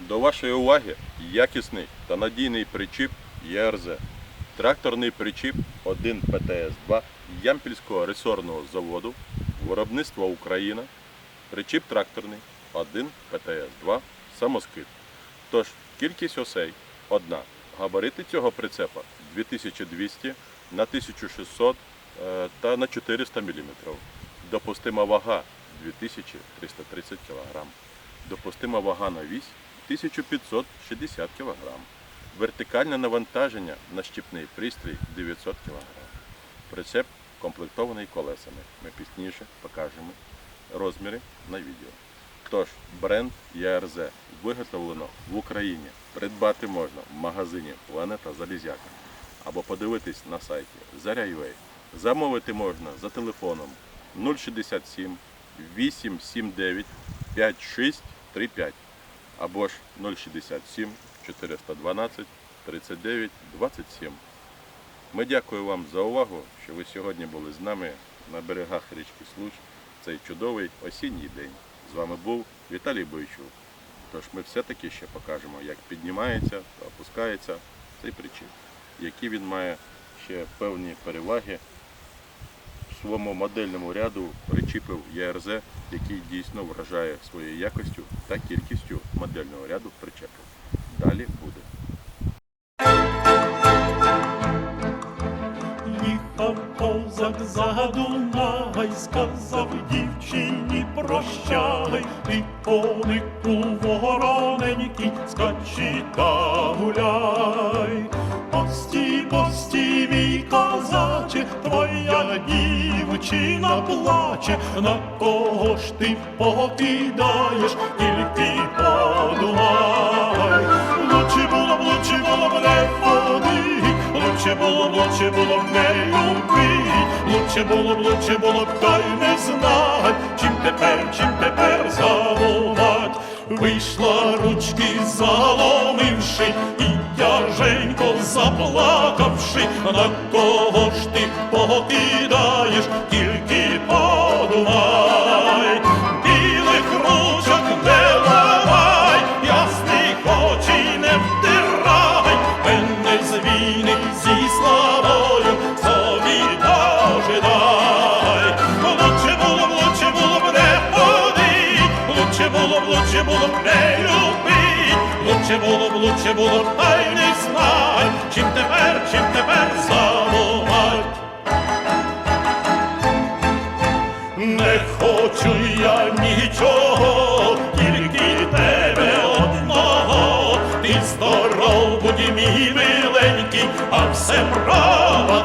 До вашої уваги якісний та надійний причіп ЄРЗ. Тракторний причіп 1 ПТС-2 Ямпільського ресорного заводу, виробництво Україна. Причіп тракторний 1 ПТС-2 самоскид. Тож кількість осей одна. Габарити цього прицепа 2200 на 1600 е, та на 400 мм. Допустима вага 2330 кг. Допустима вага на вісь 1560 кг. Вертикальне навантаження на щіпний пристрій 900 кг. Прицеп комплектований колесами. Ми пізніше покажемо розміри на відео. Тож, бренд ЯРЗ виготовлено в Україні. Придбати можна в магазині Планета Залізяка або подивитись на сайті Заря.ua. Замовити можна за телефоном 067 879 5635 або ж 067 412 39 27. Ми дякуємо вам за увагу, що ви сьогодні були з нами на берегах річки Случ цей чудовий осінній день. З вами був Віталій Бойчук. Тож ми все-таки ще покажемо, як піднімається та опускається цей причіп, які він має ще певні переваги своєму модельному ряду причіпів ЄРЗ, який дійсно вражає своєю якостю та кількістю модельного ряду причепів. Далі буде. Їхав козак за Дунай, сказав дівчині прощай, ти конику вороненький, скачи та гуляй. Пості, пості, мій козаче, твоя дівчина плаче, на кого ж ти покидаєш, тільки подумай. Лучше було б, лучше було б не ходить, лучше було б, лучше було б не любить, лучше було б, лучше було б, та й не знать, чим тепер, чим тепер забувати. Вийшла ручки заломивши, і тяженько заплакавши, на кого ж ти покидаєш, тільки подумай, білих ручок не ламай, ясних очей не втирай, мене з війни зі славою собі дожидай. Лучше було б, лучше було б не ходить, лучше було б, лучше було б не любить, лучше було б, лучше було б, а й не знай, чим тепер, чим тепер забувать. Не хочу я нічого, тільки тебе одного. Ти здоров будь мій миленький, а все право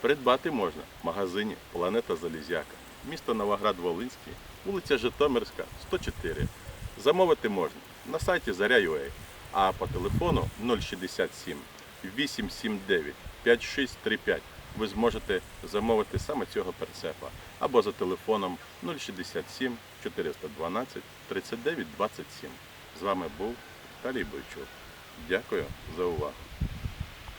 Придбати можна в магазині Планета Залізяка, місто Новоград-Волинський, вулиця Житомирська, 104. Замовити можна на сайті Заря.ua, а по телефону 067 879 5635 ви зможете замовити саме цього перцепа або за телефоном 067 412 39 27. З вами був Віталій Бойчук. Дякую за увагу.